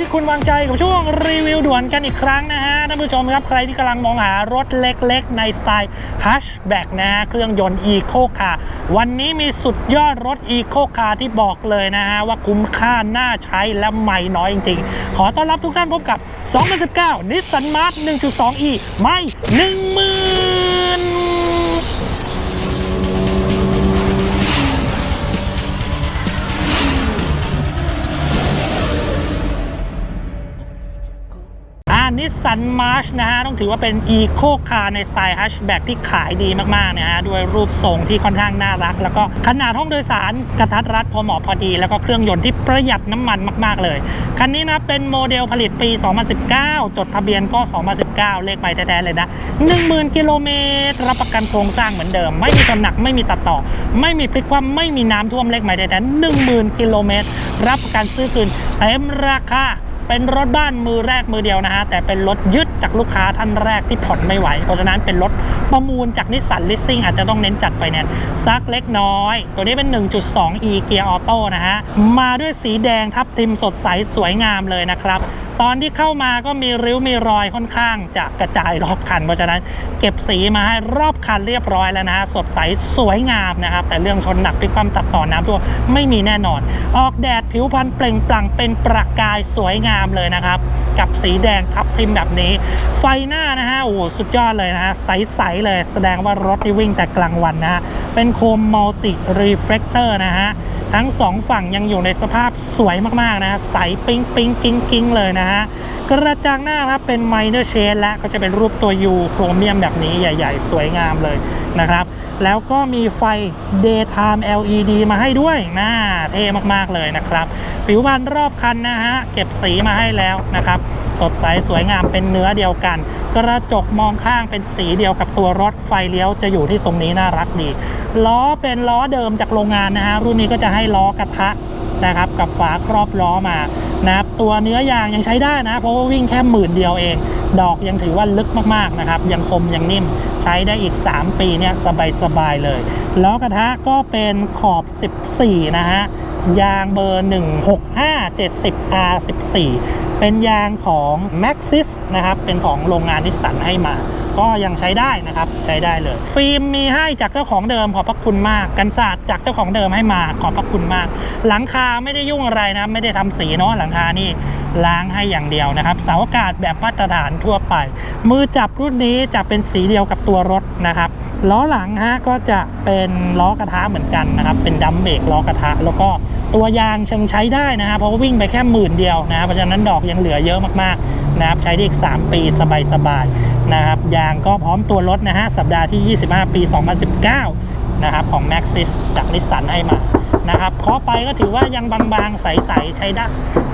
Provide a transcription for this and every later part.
ที่คุณวางใจกับช่วงรีวิวด่วนกันอีกครั้งนะฮะท่านผู้ชมครับใครที่กำลังมองหารถเล็กๆ ในสไตล์ฮัชแบ็กนะฮะเครื่องยนต์อีโคคาวันนี้มีสุดยอดรถอีโคคาที่บอกเลยนะฮะ ว่าคุ้มค่าน่าใช้และใหม่น้อยจริงๆ ขอต้อนรับทุกท่านพบกับ 2019 Nissan March 1.2e ไม่ 10,000 นิสสันมาร์ชนะฮะต้องถือว่าเป็นอีโคคาร์ในสไตล์ฮัชแบ็กที่ขายดีมากๆนะฮะด้วยรูปทรงที่ค่อนข้างน่ารัก แล้วก็ขนาดห้องโดยสารกระทัดรัดพอเหมาะพอดี แล้วก็เครื่องยนต์ที่ประหยัดน้ำมันมาก ๆ เลย คันนี้นะเป็นโมเดลผลิตปี 2019 จดทะเบียนก็ 2019 เลขใบแท้ๆเลยนะ 10,000 กิโลเมตร รับประกันโครงสร้างเหมือนเดิม ไม่มีชนหนักไม่มีตัดต่อ ไม่มีพลิกคว่ำไม่มีน้ำท่วมเลขใบแท้ๆ10,000 กิโลเมตร รับประกันซื้อคืนเต็มราคา เป็นรถบ้านมือแรกมือเดียวนะฮะแต่เป็นรถยึดจากลูกค้าท่านแรกที่ผ่อนไม่ไหว เพราะฉะนั้นเป็นรถ ประมูลจากนิสสันลิสซิ่งอาจจะต้องเน้นจัดไฟแนนซ์ซักเล็กน้อย ตัวนี้เป็น 1.2e เกียร์ออโต้นะฮะ มาด้วยสีแดงทับทิมสดใสสวยงามเลยนะครับตอนที่เข้ามาก็มีริ้วมีรอยค่อนข้างจะกระจายรอบคัน เพราะฉะนั้นเก็บสีมาให้รอบคันเรียบร้อยแล้วนะฮะสดใสสวยงามนะครับ แต่เรื่องชนหนักพิกความตัดต่อน้ำตัวไม่มีแน่นอน ออกแดดผิวพรรณเปล่งปลั่งเป็นประกายสวยงามเลยนะครับ กับสีแดงทับทิมแบบนี้ ไฟหน้านะฮะโอ้สุดยอดเลยนะฮะใสเลย แสดงว่ารถที่วิ่งแต่กลางวันนะฮะ เป็นโคมมัลติรีเฟลกเตอร์นะฮะ ทั้งสองฝั่งยังอยู่ในสภาพสวยมาก ๆนะฮะใสปิ๊งปิ๊งกิ้งกิ้งเลยนะฮะ กระจังหน้าครับเป็นไมเนอร์เชนและก็จะเป็นรูปตัว U โครเมียมแบบนี้ใหญ่ ๆ สวยงามเลยนะครับแล้วก็มีไฟ daytime LED มาให้ด้วยน่าเท่มาก ๆ เลยนะครับ ผิวพรรณรอบคันนะฮะ เก็บสีมาให้แล้วนะครับ สดใสสวยงามเป็นเนื้อเดียวกัน กระจกมองข้างเป็นสีเดียวกับตัวรถไฟเลี้ยวจะอยู่ที่ตรงนี้น่ารักดีล้อเป็นล้อเดิมจากโรงงานนะฮะรุ่นนี้ก็จะให้ล้อกระทะนะครับกับฝาครอบล้อมานะครับตัวเนื้อยางยังใช้ได้นะ เพราะว่าวิ่งแค่หมื่นเดียวเอง ดอกยังถือว่าลึกมากๆนะครับ ยังคมยังนิ่มใช้ได้อีก 3 ปีเนี่ยสบายๆเลยล้อกระทะก็เป็นขอบ 14 นะฮะยางเบอร์ 165 70 R 14 เป็นยางของ Maxis นะครับ เป็นของโรงงานนิสสันให้มา ก็ยังใช้ได้นะครับ ใช้ได้เลย ฟิล์มมีให้จากเจ้าของเดิมขอบพระคุณมาก กันศาสตร์จากเจ้าของเดิมให้มาขอบพระคุณมาก หลังคาไม่ได้ยุ่งอะไรนะ ไม่ได้ทำสีเนาะหลังคานี่ล้างให้อย่างเดียวนะครับ เสาอากาศแบบมาตรฐานทั่วไป มือจับรุ่นนี้จะเป็นสีเดียวกับตัวรถนะครับล้อหลังฮะก็จะเป็นล้อกระทะเหมือนกันนะครับ เป็นดัมเบรกล้อกระทะแล้วก็ ตัวยางยังใช้ได้นะครับเพราะว่าวิ่งไปแค่หมื่นเดียวนะครับเพราะฉะนั้นดอกยังเหลือเยอะมากๆนะครับใช้ได้อีก 3 ปีสบายๆนะครับยางก็พร้อมตัวรถนะฮะสัปดาห์ที่ 25 ปี 2019 นะครับของ Maxis จากนิสสันให้มานะครับเคาะไปก็ถือว่ายังบางๆ ใสๆใช้ได้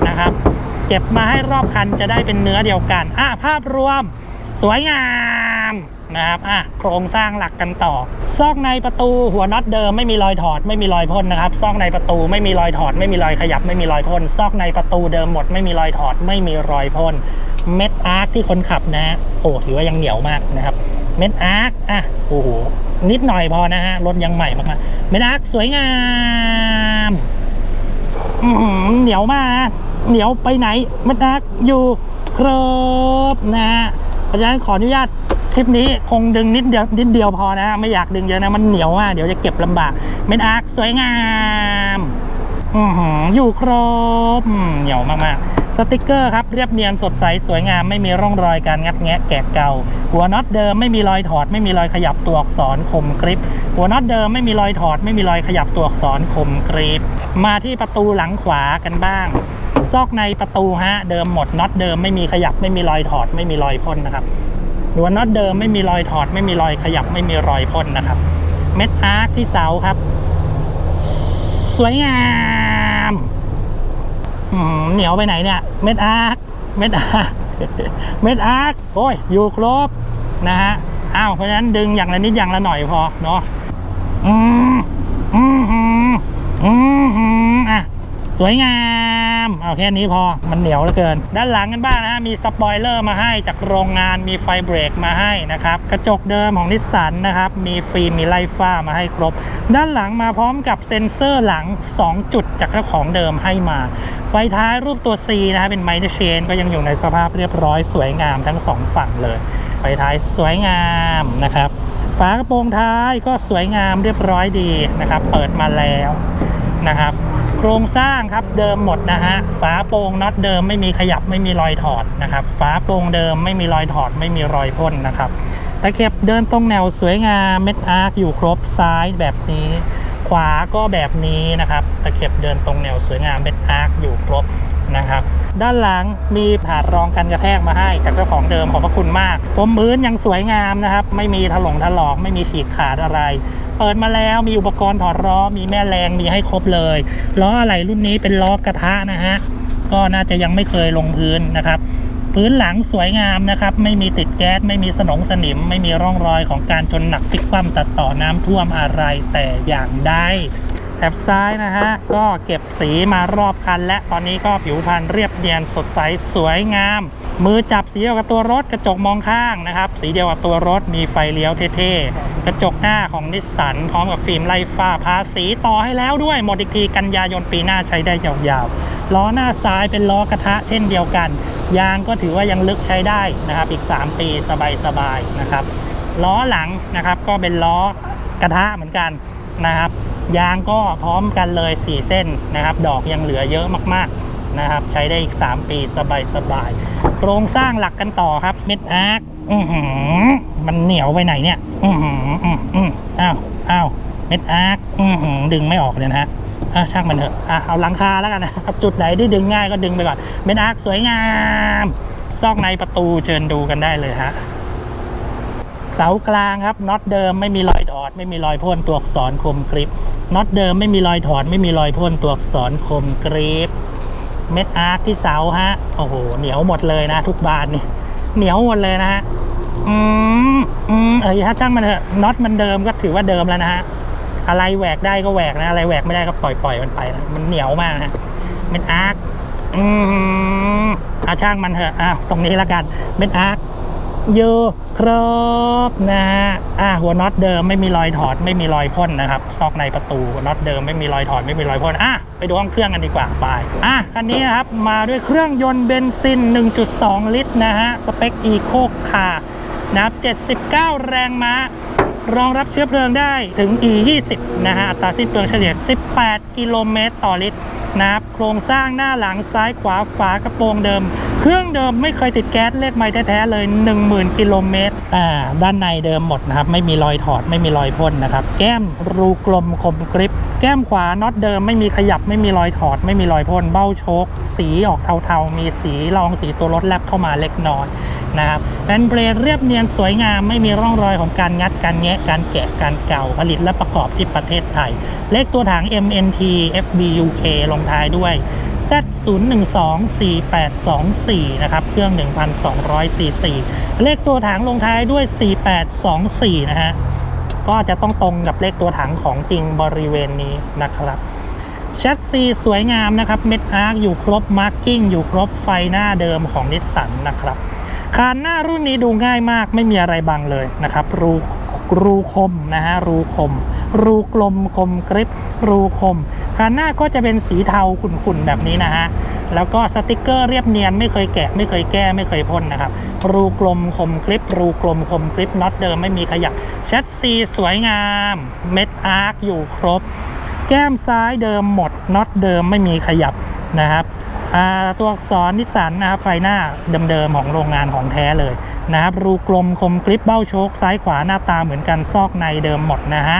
นะครับเก็บมาให้รอบคันจะได้เป็นเนื้อเดียวกันอะภาพรวมสวยงาม นะครับอะโครงสร้างหลักกันต่อ ซอกในประตูหัวน็อตเดิมไม่มีรอยถอดไม่มีรอยพ่นนะครับ ซอกในประตูไม่มีรอยถอด ไม่มีรอยขยับไม่มีรอยพ่นซอกในประตูเดิมหมดไม่มีรอยถอด ไม่มีรอยพ่นเม็ดอาร์คที่คนขับนะ โอ้ถือว่ายังเหนียวมากนะครับเม็ดอาร์คอะโอ้โหนิดหน่อยพอนะฮะรถยังใหม่มากๆเม็ดอาร์คสวยงามเหนียวมากเหนียวไปไหนไม่นักอยู่ครบนะฮะเพราะฉะนั้นขออนุญาต คลิปนี้คงดึงนิดเดียวนิดเดียวพอนะ ไม่อยากดึงเยอะนะ มันเหนียวมากเดี๋ยวจะเก็บลำบากเม็ดอาร์คสวยงามอยู่ครบเหนียวมากๆ สติกเกอร์ครับเรียบเนียนสดใสสวยงามไม่มีร่องรอยการงัดแงะแกะเก่า หัวน็อตเดิมไม่มีรอยถอด ไม่มีรอยขยับตัวอักษรคมกริบหัวน็อตเดิมไม่มีรอยถอด ไม่มีรอยขยับตัวอักษรคมกริบมาที่ประตูหลังขวากันบ้าง ซอกในประตูฮะเดิมหมดน็อตเดิมไม่มีขยับไม่มีรอยถอด ไม่มีรอยพ่นนะครับ หัวน็อตเดิมไม่มีรอยถอด ไม่มีรอยขยับไม่มีรอยพ่นนะครับ เม็ดอาร์คที่เสาครับ สวยงามเหนียวไปไหนเนี่ย เม็ดอาร์คเม็ดอาร์คเม็ดอาร์คโอ้ยอยู่ครบนะฮะอ้าวเพราะฉะนั้นดึงอย่างละนิดอย่างละหน่อยพอเนาะอืมอืมหืมอืมอะสวยงามามเอาแค่นี้พอมันเหนียวเหลือเกิน ด้านหลังกันบ้างนะฮะมีสปอยเลอร์มาให้จากโรงงานมีไฟเบรกมาให้นะครับกระจกเดิมของนิสสันนะครับมีฟิล์มมีไล่ฟ้ามาให้ครบ ด้านหลังมาพร้อมกับเซ็นเซอร์หลัง 2 จุดจากเจ้าของเดิมให้มาไฟท้ายรูปตัว C นะฮะเป็นไมค์เชนก็ยังอยู่ในสภาพเรียบร้อยสวยงามทั้งสองฝั่งเลย ไฟท้ายสวยงามนะครับ ฝากระโปรงท้ายก็สวยงามเรียบร้อยดีนะครับ เปิดมาแล้วนะครับ รงสร้างครับเดิมหมดนะฮะฝาโปร่งน็อตเดิมไม่มีขยับไม่มีรอยถอดนะครับฝาโปร่งเดิมไม่มีรอยถอดไม่มีรอยพ่นนะครับตะเข็บเดินตรงแนวสวยงามเม็ดอาร์คอยู่ครบซ้ายแบบนี้ ขวาก็แบบนี้นะครับตะเข็บเดินตรงแนวสวยงามเม็ดอาร์คอยู่ครบ นะครับ ด้านหลังมีถาดรองกันกระแทกมาให้จากเจ้าของเดิมขอบพระคุณมากผมพื้นยังสวยงามนะครับ ไม่มีถลงถลอกไม่มีฉีกขาดอะไร เปิดมาแล้วมีอุปกรณ์ถอดล้อมีแม่แรงมีให้ครบเลยล้ออะไรรุ่นนี้เป็นล้อกระทะนะฮะก็น่าจะยังไม่เคยลงพื้นนะครับพื้นหลังสวยงามนะครับ ไม่มีติดแก๊ส ไม่มีสนงสนิม ไม่มีร่องรอยของการชนหนักพลิกคว่ำตัดต่อน้ำท่วมอะไรแต่อย่างใด แถบซ้ายนะฮะ ก็เก็บสีมารอบคัน และตอนนี้ก็ผิวพรรณเรียบเนียนสดใสสวยงาม มือจับสีเดียวกับตัวรถกระจกมองข้างนะครับ สีเดียวกับตัวรถมีไฟเลี้ยวเท่ๆ กระจกหน้าของนิสสันพร้อมกับฟิล์มไล่ฟ้าพาสีต่อให้แล้วด้วยหมดอีกทีกันยายนปีหน้าใช้ได้ยาวๆ ล้อหน้าซ้ายเป็นล้อกระทะเช่นเดียวกัน ยางก็ถือว่ายังลึกใช้ได้นะครับ อีก 3 ปีสบายๆนะครับล้อหลังนะครับก็เป็นล้อกระทะเหมือนกันนะครับ ยางก็พร้อมกันเลย 4 เส้นนะครับ ดอกยังเหลือเยอะมากๆนะครับ ใช้ได้อีก 3 ปีสบายๆ โครงสร้างหลักกันต่อครับ เม็ดอาร์คมันเหนียวไปไหนเนี่ยอือหืออืออืออ้าวอ้าวเม็ดอาร์คอือหือดึงไม่ออกเลยนะฮะช่างมันเถอะอะเอาหลังคาแล้วกันนะจุดไหนที่ดึงง่ายก็ดึงไปก่อนเบนอาร์คสวยงามซอกในประตูเชิญดูกันได้เลยฮะ เสากลางครับน็อตเดิมไม่มีรอยถอด ไม่มีรอยพ่นตัวอักษรคมกริบน็อตเดิมไม่มีรอยถอด ไม่มีรอยพ่นตัวอักษรคมกริบเม็ดอาร์คที่เสาฮะโอ้โหเหนียวหมดเลยนะ ทุกบานนี่เหนียวหมดเลยนะฮะอืมอืมเอ้ยถ้าช่างมันเถอะน็อตมันเดิมก็ถือว่าเดิมแล้วนะฮะอะไรแหวกได้ก็แหวกนะอะไรแหวกไม่ได้ก็ปล่อยปล่อยมันไปนะมันเหนียวมากนะเป็นอาร์คอืมอาช่างมันเถอะอ้าวตรงนี้แล้วกันเป็นอาร์ค อยู่ครบนะฮะอ่าหัวน็อตเดิมไม่มีรอยถอดไม่มีรอยพ่นนะครับ ซอกในประตูน็อตเดิมไม่มีรอยถอดไม่มีรอยพ่นอะไปดูห้องเครื่องกันดีกว่าไปอะคันนี้ครับมาด้วยเครื่องยนต์เบนซิน 1.2 ลิตรนะฮะสเปคอีโคคาร์นะครับ79 แรงม้ารองรับเชื้อเพลิงได้ถึง E20 นะฮะอัตราสิ้นเปลืองเฉลี่ย 18 กิโลเมตรต่อลิตร นะครับโครงสร้างหน้าหลังซ้ายขวาฝากระโปรงเดิม เครื่องเดิมไม่เคยติดแก๊สเลขไม้แท้ๆเลย 10,000กิโลเมตรอ่าด้านในเดิมหมดนะครับ ไม่มีรอยถอดไม่มีรอยพ่นนะครับ แก้มรูกลมคมกริบแก้มขวาน็อตเดิมไม่มีขยับไม่มีรอยถอด ไม่มีรอยพ่นเบ้าโชคสีออกเทาๆ มีสีรองสีตัวรถแลบเข้ามาเล็กน้อยนะครับเป็นเบรดเรียบเนียนสวยงามไม่มีร่องรอยของการงัดการแงะการแกะการเก่าผลิตและประกอบที่ประเทศไทย เลขตัวถัง MNT FBUK ลงท้ายด้วย Z 0 1 2 4 8 2 4นะครับ เครื่อง 1,200ซีซีเลขตัวถังลงท้ายด้วย 4824 นะฮะ ก็จะต้องตรงกับเลขตัวถังของจริงบริเวณนี้นะครับแชสซีสวยงามนะครับ เม็ดอาร์คอยู่ครบมาร์กิ้งอยู่ครบไฟหน้าเดิมของนิสสันนะครับคานหน้ารุ่นนี้ดูง่ายมากไม่มีอะไรบังเลยนะครับ รูรูคมนะฮะรูคม รูกลมคมกริบรูคมคานหน้าก็จะเป็นสีเทาขุ่นๆแบบนี้นะฮะ แล้วก็สติกเกอร์เรียบเนียนไม่เคยแกะ ไม่เคยแก้ไม่เคยพ่นนะครับ รูกลมคมกริบรูกลมคมกริบน็อตเดิมไม่มีขยับแชสซีสวยงาม เม็ดอาร์คอยู่ครบ แก้มซ้ายเดิมหมดน็อตเดิมไม่มีขยับนะครับตัวอักษรนิสสันนะครับไฟหน้าเดิมๆของโรงงานของแท้เลยนะครับรูกลมคมกริปเบ้าโชคซ้ายขวาหน้าตาเหมือนกันซอกในเดิมหมดนะฮะ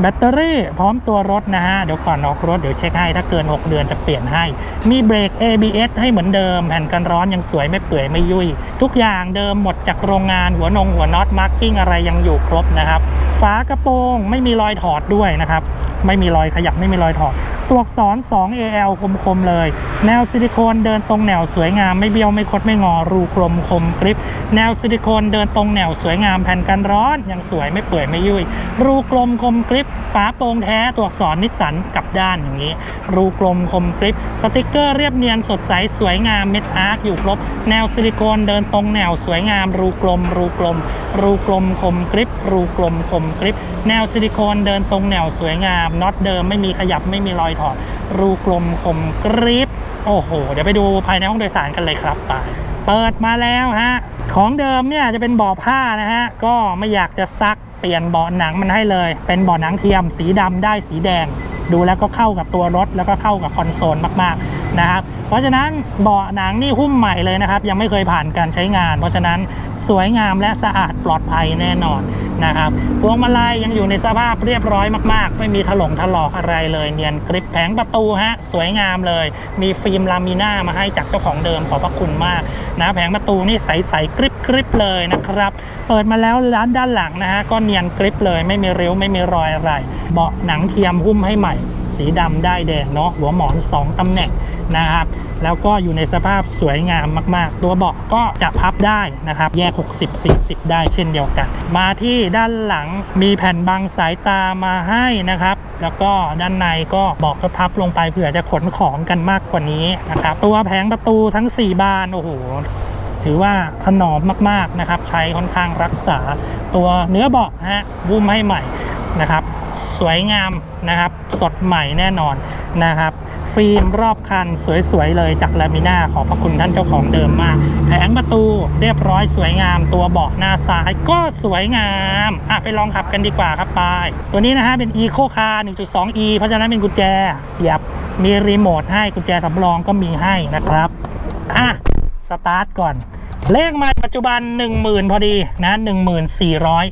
แบตเตอรี่พร้อมตัวรถนะฮะ เดี๋ยวก่อนออกรถเดี๋ยวเช็คให้ ถ้าเกิน 6 เดือนจะเปลี่ยนให้ มีเบรก ABS ให้เหมือนเดิม แผ่นกันร้อนยังสวยไม่เปื่อยไม่ยุ่ย ทุกอย่างเดิมหมดจากโรงงานหัวนงหัวน็อตมาร์กิ้งอะไรยังอยู่ครบนะครับ ฝากระโปรงไม่มีรอยถอดด้วยนะครับ ไม่มีรอยขยับไม่มีรอยถอด ตัวอักษร 2 AL คมๆเลย แนวซิลิโคนเดินตรงแนวสวยงามไม่เบี้ยวไม่คดไม่งอรูกลมคมกริปแนวซิลิโคนเดินตรงแนวสวยงามแผ่นกันร้อนยังสวยไม่เปื่อยไม่ยุ่ยรูกลมคมกริปฝาโปร่งแท้ตัวอักษรนิสสันกลับด้านอย่างนี้ รูกลมคมกริปสติกเกอร์เรียบเนียนสดใสสวยงามเม็ดอาร์คอยู่ครบ แนวซิลิโคนเดินตรงแนวสวยงาม รูกลม รูกลม รูกลมคมกริปรูกลมคมกริป แนวซิลิโคนเดินตรงแนวสวยงามน็อตเดิมไม่มีขยับไม่มีรอยถอด รูกลมคมกริปโอ้โห เดี๋ยวไปดูภายในห้องโดยสารกันเลยครับไปเปิดมาแล้วฮะ ของเดิมเนี่ยจะเป็นเบาะผ้านะฮะ ก็ไม่อยากจะซักเปลี่ยนเบาะหนังมันให้เลย เป็นเบาะหนังเทียมสีดำได้สีแดง ดูแล้วก็เข้ากับตัวรถแล้วก็เข้ากับคอนโซลมากๆ นะครับเพราะฉะนั้นเบาะหนังนี่หุ้มใหม่เลยนะครับ ยังไม่เคยผ่านการใช้งาน เพราะฉะนั้นสวยงามและสะอาดปลอดภัยแน่นอนนะครับพวงมาลัยยังอยู่ในสภาพเรียบร้อยมาก ๆ ไม่มีถลงถลอกอะไรเลยเนียนกริปแผงประตูฮะสวยงามเลย มีฟิล์มลามิน่ามาให้จากเจ้าของเดิมขอบพระคุณมากนะแผงประตูนี่ใสๆกริบกริบเลยนะครับ เปิดมาแล้วร้านด้านหลังนะฮะก็เนียนกริบเลยไม่มีริ้วไม่มีรอยอะไร เบาะหนังเทียมหุ้มให้ใหม่ สีดำได้แดงเนาะหัวหมอน 2ตำแหน่งนะครับ แล้วก็อยู่ในสภาพสวยงามมาก ๆ ตัวเบาะก็จะพับได้นะครับ แยก 60 40 ได้เช่นเดียวกัน มาที่ด้านหลังมีแผ่นบังสายตามาให้นะครับ แล้วก็ด้านในก็บาะก็พับลงไปเผื่อจะขนของกันมากกว่านี้นะครับ ตัวแผงประตูทั้ง 4 บาน โอ้โหถือว่าถนอมมาก ๆ นะครับ ใช้ค่อนข้างรักษาตัวเนื้อเบาะฮะวุ้มให้ใหม่นะครับ สวยงามนะครับ สดใหม่แน่นอนนะครับ ฟิล์มรอบคันสวยๆเลยจากลามิน่าขอบพระคุณท่านเจ้าของเดิมมากแผงประตูเรียบร้อยสวยงาม ตัวเบาะหน้าซ้ายก็สวยงามอะไปลองขับกันดีกว่าครับไปตัวนี้นะฮะเป็น Eco Car 1.2e เพราะฉะนั้นเป็นกุญแจเสียบมีรีโมทให้กุญแจสำรองก็มีให้นะครับอะสตาร์ทก่อน เลขไมล์ปัจจุบัน 10,000 พอดีนะ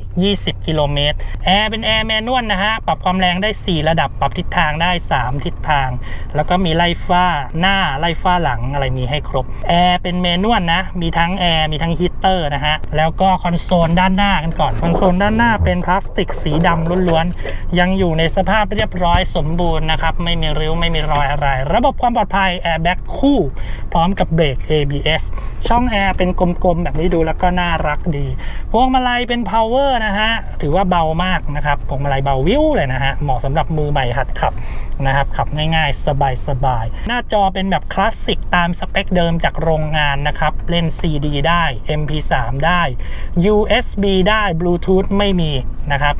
1420 กิโลเมตร แอร์เป็นแอร์แมนนวลนะฮะ ปรับความแรงได้ 4 ระดับ ปรับทิศทางได้ 3 ทิศทาง แล้วก็มีไล่ฟ้าหน้าไล่ฟ้าหลังอะไรมีให้ครบ แอร์เป็นแมนนวลนะ มีทั้งแอร์ มีทั้งฮีตเตอร์นะฮะ แล้วก็คอนโซลด้านหน้ากันก่อน คอนโซลด้านหน้าเป็นพลาสติกสีดำล้วนๆ ยังอยู่ในสภาพเรียบร้อยสมบูรณ์นะครับ ไม่มีริ้ว ไม่มีรอยอะไร ระบบความปลอดภัยแอร์แบ็กคู่ พร้อมกับเบรก ABS ช่องแอร์เป็นกลมๆ แบบนี้ดูแล้วก็น่ารักดี พวงมาลัยเป็น power นะฮะ ถือว่าเบามากนะครับ พวงมาลัยเบาวิวเลยนะฮะ เหมาะสำหรับมือใหม่หัดขับ นะครับ ขับง่ายๆ สบายๆ หน้าจอเป็นแบบคลาสสิกตามสเปคเดิมจากโรงงานนะครับ เล่น CD ได้ MP3 ได้ USB ได้ Bluetooth ไม่มีนะครับ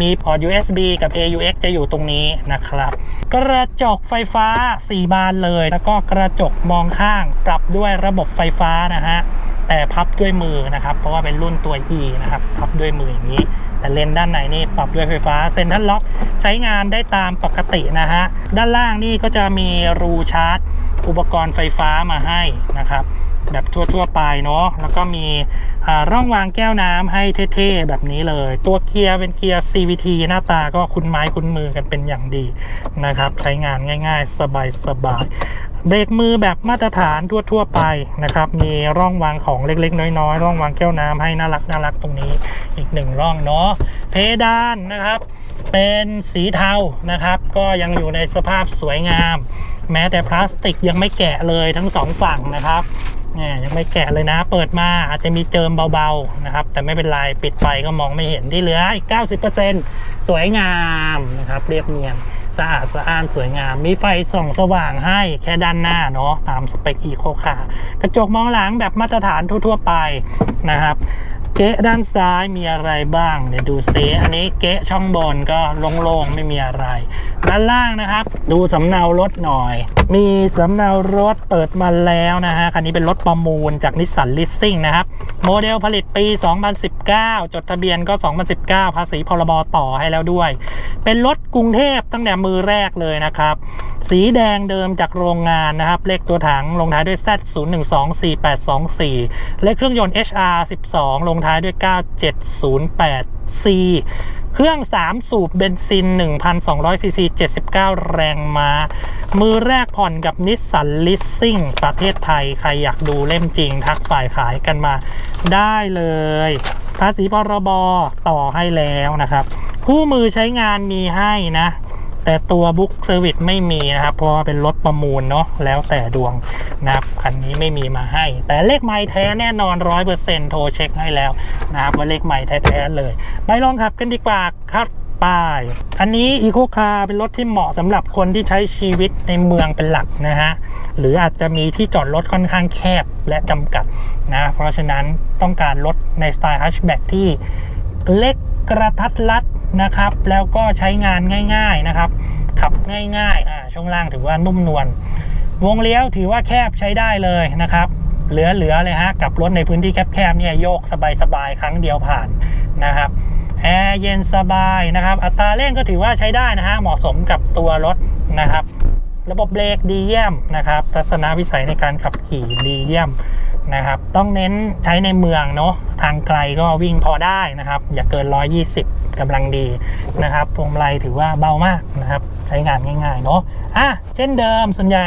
มีพอร์ต USB กับ AUX จะอยู่ตรงนี้นะครับ กระจกไฟฟ้า 4 บานเลย แล้วก็กระจกมองข้างปรับด้วยระบบไฟฟ้านะฮะแต่พับด้วยมือนะครับ เพราะว่าเป็นรุ่นตัว E นะครับ พับด้วยมืออย่างนี้ แต่เลนด้านในนี่ปรับด้วยไฟฟ้าเซ็นทรัลล็อกใช้งานได้ตามปกตินะฮะด้านล่างนี่ก็จะมีรูชาร์จ อุปกรณ์ไฟฟ้ามาให้นะครับ แบบทั่วๆไปเนาะแล้วก็มีร่องวางแก้วน้ำให้เท่ๆแบบนี้เลย ตัวเกียร์เป็นเกียร์ CVT หน้าตาก็คุ้นไม้คุ้นมือกันเป็นอย่างดีนะครับ ใช้งานง่ายๆ สบายๆเบรกมือแบบมาตรฐานทั่วๆไปนะครับ มีร่องวางของเล็กๆ น้อยๆ ร่องวางแก้วน้ำให้น่ารักน่ารักตรงนี้อีกหนึ่งร่องเนาะเพดานนะครับ เป็นสีเทานะครับ ก็ยังอยู่ในสภาพสวยงาม แม้แต่พลาสติกยังไม่แกะเลยทั้งสองฝั่งนะครับ นี่ยยังไม่แกะเลยนะ เปิดมาอาจจะมีเจิมเบาๆนะครับ แต่ไม่เป็นไรปิดไปก็มองไม่เห็นที่เหลืออีก 90%สวยงามนะครับ เรียบเนียนสะอาดสะอ้านสวยงาม มีไฟส่องสว่างให้แค่ด้านหน้าเนาะตามสเปคอีโคคากระจกมองหลังแบบมาตรฐานทั่วๆไปนะครับ เก๊ะด้านซ้ายมีอะไรบ้าง เดี๋ยวดูซิอันนี้เก๊ะช่องบนก็โล่งๆไม่มีอะไร ด้านล่างนะครับ ดูสำเนารถหน่อย มีสำเนารถเปิดมาแล้วนะฮะคันนี้เป็นรถประมูลจากนิสสันลิสซิ่งนะครับ โมเดลผลิตปี 2019 จดทะเบียนก็ 2019 ภาษีพรบต่อให้แล้วด้วย เป็นรถกรุงเทพตั้งแต่มือแรกเลยนะครับ สีแดงเดิมจากโรงงานนะครับ เลขตัวถังลงท้ายด้วย Z 0 1 2 4 8 2 4เลขเครื่องยนต์ HR 12 ลงท้ายด้วย 9708 C เครื่อง 3 สูบเบนซิน 1,200 ซีซี 79 แรงม้า มือแรกผ่อนกับนิสสันลิสซิ่งประเทศไทย ใครอยากดูเล่มจริง ทักฝ่ายขายกันมาได้เลย ภาษีพรบต่อให้แล้วนะครับคู่มือใช้งานมีให้นะ แต่ตัวบุ๊กเซอร์วิสไม่มีนะครับ เพราะว่าเป็นรถประมูลเนาะแล้วแต่ดวงนะครับคันนี้ไม่มีมาให้ แต่เลขไม้แท้แน่นอน100%โทรเช็คให้แล้วนะครับว่าเลขไม้แท้ๆเลยไปลองขับกันดีกว่าครับป้ายอันนี้อีโคคาร์เป็นรถที่เหมาะสำหรับคนที่ใช้ชีวิตในเมืองเป็นหลักนะฮะ หรืออาจจะมีที่จอดรถค่อนข้างแคบและจำกัดนะ เพราะฉะนั้นต้องการรถในสไตล์ฮัชแบ็กที่เล็กกระทัดรัด นะครับ แล้วก็ใช้งานง่ายๆนะครับ ขับง่ายๆอ่าช่วงล่างถือว่านุ่มนวลวงเลี้ยวถือว่าแคบใช้ได้เลยนะครับ เหลือๆเลยฮะกับรถในพื้นที่แคบๆเนี่ยโยกสบายๆครั้งเดียวผ่านนะครับแอร์เย็นสบายนะครับ อัตราเร่งก็ถือว่าใช้ได้นะฮะเหมาะสมกับตัวรถนะครับ ระบบเบรกดีเยี่ยมนะครับ ทัศนวิสัยในการขับขี่ดีเยี่ยม นะครับ ต้องเน้นใช้ในเมืองเนาะทางไกลก็วิ่งพอได้นะครับ อย่าเกิน 120กำลังดีนะครับพวงมาลัยถือว่าเบามากนะครับ ใช้งานง่ายๆเนาะอะเช่นเดิมส่วนใหญ่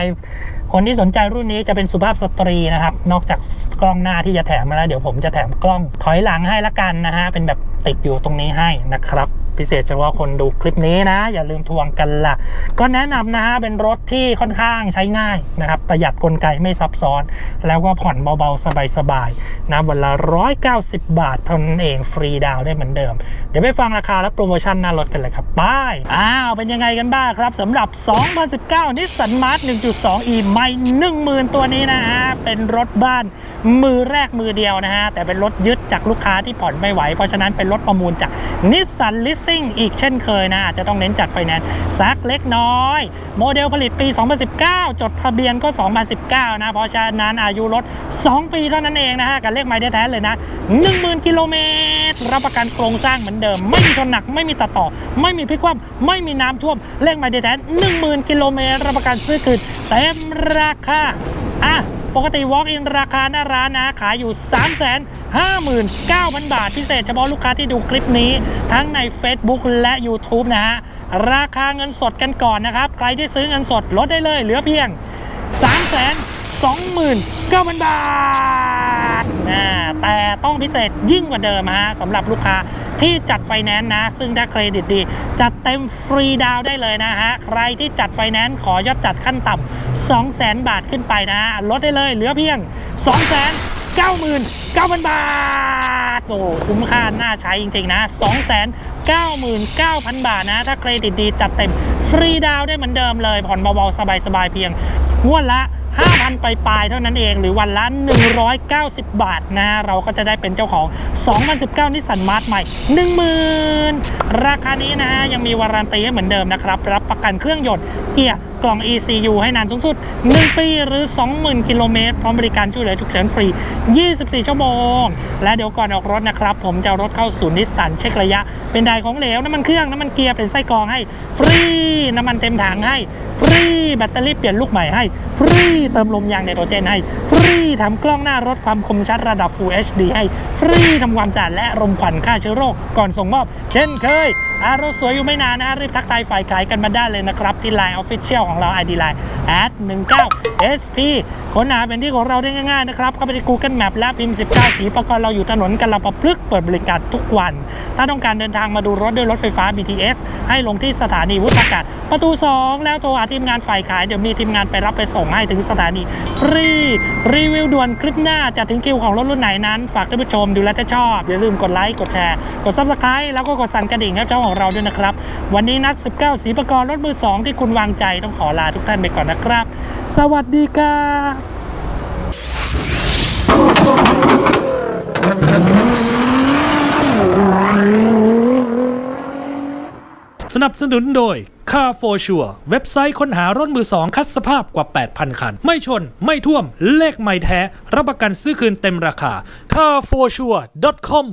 คนที่สนใจรุ่นนี้จะเป็นสุภาพสตรีนะครับ นอกจากกล้องหน้าที่จะแถมมาแล้ว เดี๋ยวผมจะแถมกล้องถอยหลังให้ละกันนะฮะเป็นแบบติดอยู่ตรงนี้ให้นะครับ พิเศษเฉพาะคนดูคลิปนี้นะ อย่าลืมทวงกันละก็แนะนำนะฮะเป็นรถที่ค่อนข้างใช้ง่ายนะครับ ประหยัดกลไกไม่ซับซ้อน แล้วก็ผ่อนเบาๆ สบายๆนะวันละ 190 บาทเท่านั้นเองฟรีดาวได้เหมือนเดิม เดี๋ยวไปฟังราคาและโปรโมชั่นหน้ารถกันเลยครับไป้ายอ้าวเป็นยังไงกันบ้างครับสำหรับ 2019นิสสันมาร์ท 1.2e ไม่10,000 ตัวนี้นะฮะเป็นรถบ้านมือแรกมือเดียวนะฮะแต่เป็นรถยึดจากลูกค้าที่ผ่อนไม่ไหว เพราะฉะนั้นเป็นรถประมูลจากนิสสันลิสซิ่งอีกเช่นเคยนะอาจจะต้องเน้นจัดไฟแนนซ์สักเล็กน้อย โมเดลผลิตปี 2019 จดทะเบียนก็ 2019 นะ เพราะฉะนั้นอายุรถ 2 ปีเท่านั้นเองนะฮะกับเลขไมล์แท้ๆเลยนะ 10,000 กิโลเมตร รับประกันโครงสร้างเหมือนเดิม ไม่มีชนหนักไม่มีตัดต่อ ไม่มีพลิกคว่ำไม่มีน้ำท่วมเลขไมล์แท้ๆ10,000 กิโลเมตร รับประกันซื้อคืนเต็มราคาอะปกติ Walk in ราคาหน้าร้านนะขายอยู่ 59,000 บาท พิเศษเฉพาะลูกค้าที่ดูคลิปนี้ ทั้งใน Facebook และ YouTube นะฮะ ราคาเงินสดกันก่อนนะครับ ใครที่ซื้อเงินสดลดได้เลย เหลือเพียง 329,000 บาทนะแต่ต้องพิเศษยิ่งกว่าเดิมฮะสำหรับลูกค้าที่จัดไฟแนนซ์นะ ซึ่งถ้าเครดิตดี จัดเต็มฟรีดาวได้เลยนะฮะ ใครที่จัดไฟแนนซ์ขอยอดจัดขั้นต่ำ200,000 บาทขึ้นไปนะฮะลดได้เลย เหลือเพียง 99,000 บาท โอ้คุ้มค่าน่าใช้จริง ๆ นะ 299,000 บาทนะ ถ้าเครดิตดีจัดเต็มฟรีดาวได้เหมือนเดิมเลย ผ่อนเบาๆ สบาย ๆ เพียงงวดละ5,000 ไปลายๆเท่านั้นเองหรือวันละ 190 บาทนะ เราก็จะได้เป็นเจ้าของ 2019 นิสสันมาร์ทใหม่ 10,000 ราคานี้นะ ยังมีวารันตีให้เหมือนเดิมนะครับ รับประกันเครื่องยนต์เกียร์กล่อง ECU ให้นานสูงสุด 1 ปีหรือ 20,000 กิโลเมตร พร้อมบริการช่วยเหลือฉุกเฉินฟรี 24 ชั่วโมง และเดี๋ยวก่อนออกรถนะครับ ผมจะรถเข้าศูนย์นิสสันเช็คระยะ เป็นไดของเหลว น้ำมันเครื่อง น้ำมันเกียร์เป็นไส้กรองให้ ฟรี น้ำมันเต็มถังให้ ฟรี แบตเตอรี่เปลี่ยนลูกใหม่ให้ ฟรี เติมลมยางไนโตรเจนให้ ฟรีทำกล้องหน้ารถความคมชัดระดับ Full HD ให้ ฟรีทำความสะอาดและรมควันฆ่าเชื้อโรคก่อนส่งมอบ เช่นเคย อารถสวยอยู่ไม่นานนะรีบทักทายฝ่ายขายกันมาได้เลยนะครับ ที่ Line Official ของเรา ID Line at 19 SP ค้นหาเป็นที่ของเราได้ง่ายๆนะครับเข้าไปที่ Google Map และพิมพ์ 19 สีประกอบเราอยู่ถนนกันเราประพฤกเปิดบริการทุกวัน ถ้าต้องการเดินทางมาดูรถด้วยรถไฟฟ้า BTS ให้ลงที่สถานีวุฒากาศประตู 2 แล้วโทรหาทีมงานฝ่ายขาย เดี๋ยวมีทีมงานไปรับไปส่งให้ถึงสถานี ฟรี รีวิวด่วนคลิปหน้าจะถึงคิวของรถรุ่นไหนนั้น ฝากท่านผู้ชมดูแลถ้าชอบอย่าลืมกดไลค์กดแชร์กด Subscribe แล้วก็กดสั่นกระดิ่งให้เจ้าของเราด้วยนะครับ วันนี้นัด 19 สีประกอบรถมือ 2 ที่คุณวางใจต้องขอลาทุกท่านไปก่อนนะครับ สวัสดีครับสนับสนุนโดย Car for Sure เว็บไซต์ค้นหารถมือสองคัดสภาพกว่า 8,000 คัน ไม่ชน ไม่ท่วม เลขไม่แท้ รับประกันซื้อคืนเต็มราคา carforsure.com